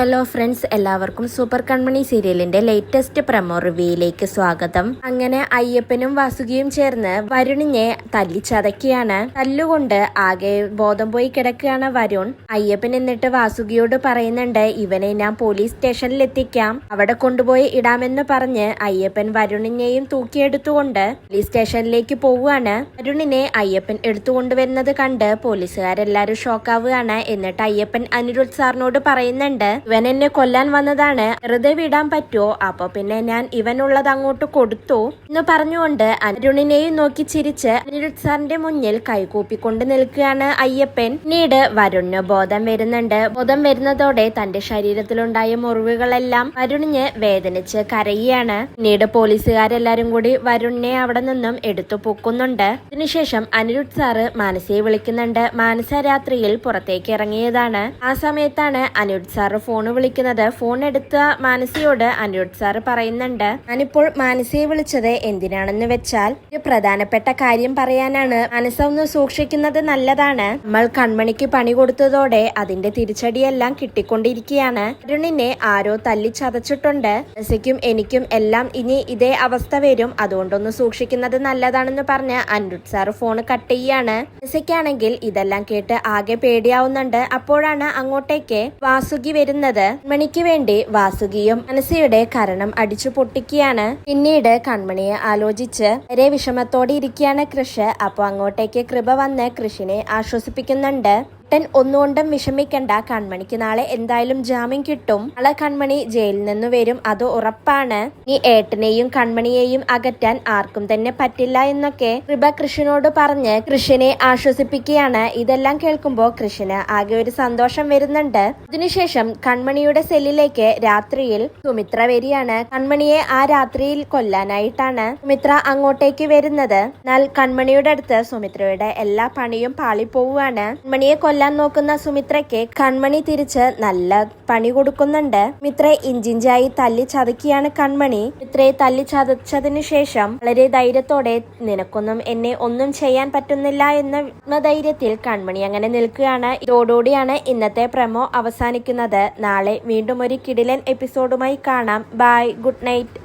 Hello friends എല്ലാവർക്കും super Kanmani സീരിയലിന്റെ latest promo റിവ്യൂയിലേക്ക് സ്വാഗതം. അങ്ങനെ അയ്യപ്പനും വാസുകിയും ചേർന്ന് വരുണിനെ തല്ലിച്ചതക്കിയാണ്. തല്ലുകൊണ്ട് ആകെ ബോധം പോയി കിടക്കുകയാണ് വരുൺ. അയ്യപ്പൻ എന്നിട്ട് വാസുകിയോട് പറയുന്നുണ്ട് ഇവനെ ഞാൻ പോലീസ് സ്റ്റേഷനിൽ എത്തിക്കാം. അവിടെ കൊണ്ടുപോയി ഇടാമെന്ന് പറഞ്ഞ് അയ്യപ്പൻ വരുണിനെയും തൂക്കിയെടുത്തുകൊണ്ട് പോലീസ് സ്റ്റേഷനിലേക്ക് പോവുകയാണ്. വരുണിനെ അയ്യപ്പൻ എടുത്തുകൊണ്ടുവരുന്നത് കണ്ട് പോലീസുകാരെല്ലാരും ഷോക്കാവുകയാണ് എന്നിട്ട് അയ്യപ്പൻ അനിരുദ്ധ് സാറിനോട് പറയുന്നുണ്ട് ഇവൻ എന്നെ കൊല്ലാൻ വന്നതാണ്. വെറുതെ വിടാൻ പറ്റുമോ? അപ്പൊ പിന്നെ ഞാൻ ഇവനുള്ളത് അങ്ങോട്ട് കൊടുത്തു എന്ന് പറഞ്ഞുകൊണ്ട് അരുണിനെയും നോക്കി ചിരിച്ച് അനിരുദ്ധ് സാറിന്റെ മുന്നിൽ കൈകൂപ്പിക്കൊണ്ട് നിൽക്കുകയാണ് അയ്യപ്പൻ. പിന്നീട് വരുണിന് ബോധം വരുന്നുണ്ട്. ബോധം വരുന്നതോടെ തന്റെ ശരീരത്തിലുണ്ടായ മുറിവുകളെല്ലാം വരുണിന് വേദനിച്ച് കരയുകയാണ്. പിന്നീട് പോലീസുകാരെല്ലാരും കൂടി വരുണിനെ അവിടെ നിന്നും എടുത്തു പൊക്കുന്നുണ്ട്. അതിനുശേഷം അനിരുദ്ധ് സാറ് മാനസയെ വിളിക്കുന്നുണ്ട്. മാനസ രാത്രിയിൽ പുറത്തേക്ക് ഇറങ്ങിയതാണ്. ആ സമയത്താണ് അനിരുദ്ധ് സാറ് ഫോൺ വിളിക്കുന്നത്. ഫോൺ എടുത്ത മാനസിയോട് അനിരുദ്ധ് സാറ് പറയുന്നുണ്ട്. ഞാനിപ്പോൾ മാനസിയെ വിളിച്ചത് എന്തിനാണെന്ന് വെച്ചാൽ ഒരു പ്രധാനപ്പെട്ട കാര്യം പറയാനാണ്. മനസ്സൊന്ന് സൂക്ഷിക്കുന്നത് നല്ലതാണ്. നമ്മൾ കൺമണിക്ക് പണി കൊടുത്തതോടെ അതിന്റെ തിരിച്ചടിയെല്ലാം കിട്ടിക്കൊണ്ടിരിക്കുകയാണ്. അരുണിനെ ആരോ തല്ലി ചതച്ചിട്ടുണ്ട്. മനസ്സിക്കും എനിക്കും എല്ലാം ഇനി ഇതേ അവസ്ഥ വരും. അതുകൊണ്ടൊന്ന് സൂക്ഷിക്കുന്നത് നല്ലതാണെന്ന് പറഞ്ഞ് അനിരുദ്ധ് സാർ ഫോൺ കട്ട് ചെയ്യാണ്. മനസ്സിക്കാണെങ്കിൽ ഇതെല്ലാം കേട്ട് ആകെ പേടിയാവുന്നുണ്ട്. അപ്പോഴാണ് അങ്ങോട്ടേക്ക് വാസുകി വരുന്നത്. കൺമണിക്ക് വേണ്ടി വാസുകിയും മനസ്സിയുടെ കരണം അടിച്ചു പൊട്ടിക്കുകയാണ്. പിന്നീട് കൺമണിയെ ആലോചിച്ച് വരെ വിഷമത്തോടെ ഇരിക്കുകയാണ് കൃഷ്. അപ്പോൾ അങ്ങോട്ടേക്ക് കൃപ വന്ന് കൃഷിനെ ആശ്വസിപ്പിക്കുന്നുണ്ട്. ഏട്ടൻ ഒന്നുകൊണ്ടും വിഷമിക്കണ്ട കൺമണിക്ക്. നാളെ എന്തായാലും ജാമ്യം കിട്ടും. നാളെ കൺമണി ജയിലിൽ നിന്ന് വരും. അത് ഉറപ്പാണ്. ഈ ഏട്ടനെയും കൺമണിയെയും അകറ്റാൻ ആർക്കും തന്നെ പറ്റില്ല എന്നൊക്കെ കൃപ കൃഷിനോട് പറഞ്ഞ് കൃഷിനെ ആശ്വസിപ്പിക്കുകയാണ്. ഇതെല്ലാം കേൾക്കുമ്പോൾ കൃഷിന് ആകെ ഒരു സന്തോഷം വരുന്നുണ്ട്. അതിനുശേഷം കൺമണിയുടെ സെല്ലിലേക്ക് രാത്രിയിൽ സുമിത്ര വരികയാണ്. കൺമണിയെ ആ രാത്രിയിൽ കൊല്ലാനായിട്ടാണ് സുമിത്ര അങ്ങോട്ടേക്ക് വരുന്നത്. എന്നാൽ കൺമണിയുടെ അടുത്ത് സുമിത്രയുടെ എല്ലാ പണിയും പാളിപ്പോവുകയാണ്. കൺമണിയെ കൊല്ലാൻ നോക്കുന്ന സുമിത്രയ്ക്ക് കൺമണി തിരിച്ച് നല്ല പണി കൊടുക്കുന്നുണ്ട്. മിത്രയെ ഇഞ്ചിഞ്ചായി തല്ലി ചതക്കിയാണ് കൺമണി. മിത്രയെ തല്ലി ചതച്ചതിനു ശേഷം വളരെ ധൈര്യത്തോടെ നിനക്കൊന്നും എന്നെ ഒന്നും ചെയ്യാൻ പറ്റുന്നില്ല എന്ന ധൈര്യത്തിൽ കൺമണി അങ്ങനെ നിൽക്കുകയാണ്. ഇതോടുകൂടിയാണ് ഇന്നത്തെ പ്രമോ അവസാനിക്കുന്നത്. നാളെ വീണ്ടും ഒരു കിടിലൻ എപ്പിസോഡുമായി കാണാം. Bye good night